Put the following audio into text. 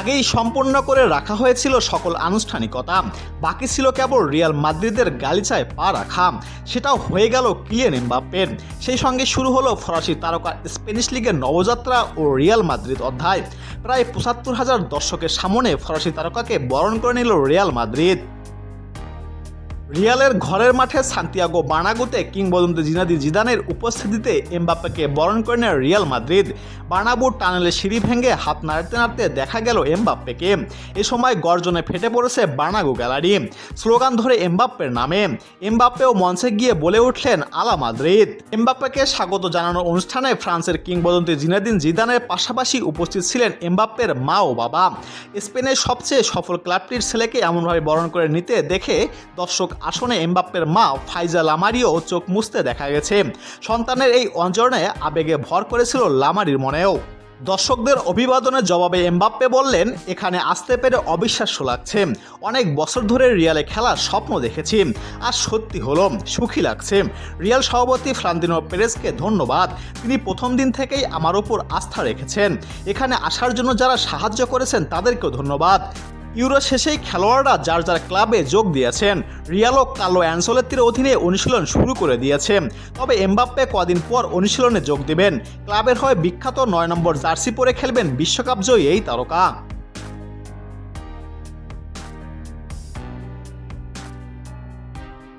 আগেই সম্পন্ন করে রাখা হয়েছিল সকল আনুষ্ঠানিকতা। বাকি ছিল কেবল রিয়াল মাদ্রিদের গালিচায় পা রাখা। সেটাও হয়ে গেল কিলিয়ান এমবাপ্পের। সেই সঙ্গে শুরু হলো ফরাসি তারকা স্প্যানিশ লিগের নবযাত্রা ও রিয়াল মাদ্রিদ অধ্যায়। প্রায় পঁচাত্তর হাজার দর্শকের সামনে ফরাসি তারকাকে বরণ করে নিল রিয়াল মাদ্রিদ। রিয়ালের ঘরের মাঠে সান্তিয়াগো বার্নাগুতে কিংবদন্তি জিনাদি জিদানের উপস্থিতিতে এমবাপ্পেকে বরণ করে নেয় রিয়াল মাদ্রিদ। বার্নাবু টানেলে সিঁড়ি ভেঙে হাত নাড়তে নাড়তে দেখা গেল এমবাপ্পেকে। এ সময় গর্জনে ফেটে পড়েছে বার্নাগু গ্যালারি। স্লোগান ধরে এমবাপ্পের নামে। এমবাপ্পেও মঞ্চে গিয়ে বলে উঠলেন আলা মাদ্রিদ। এমবাপ্পেকে স্বাগত জানানোর অনুষ্ঠানে ফ্রান্সের কিংবদন্তি জিনাদিন জিদানের পাশাপাশি উপস্থিত ছিলেন এমবাপ্পের মা ও বাবা। স্পেনের সবচেয়ে সফল ক্লাবটির ছেলেকে এমনভাবে বরণ করে নিতে দেখে দর্শক আসনে এমবাপ্পের মা ফাইজা লামারিও চোখ মুছতে দেখা গেছে। সন্তানের এই অঞ্চলে আবেগে ভর করেছিল লামারির মনেও। দর্শকদের অভিবাদনের জবাবে এমবাপ্পে বললেন, এখানে আসতে পেরে অবিশ্বাস্য লাগছে। অনেক বছর ধরে রিয়ালে খেলার স্বপ্ন দেখেছি। আর সত্যি হলো, সুখী লাগছে। রিয়াল সভাপতি ফ্রান্দিনো পেরেসকে ধন্যবাদ। তিনি প্রথম দিন থেকেই আমার ওপর আস্থা রেখেছেন। এখানে আসার জন্য যারা সাহায্য করেছেন তাদেরকেও ধন্যবাদ। ইউরো শেষেই খেলোয়াড়রা যার যার ক্লাবে যোগ দিয়েছেন। রিয়ালো কালো অ্যানসোলেত্তির অধীনে অনুশীলন শুরু করে দিয়েছে। তবে এমবাপ্পে কদিন পর অনুশীলনে যোগ দেবেন। ক্লাবের হয়ে বিখ্যাত নয় নম্বর জার্সি পরে খেলবেন বিশ্বকাপ জয়ী এই তারকা।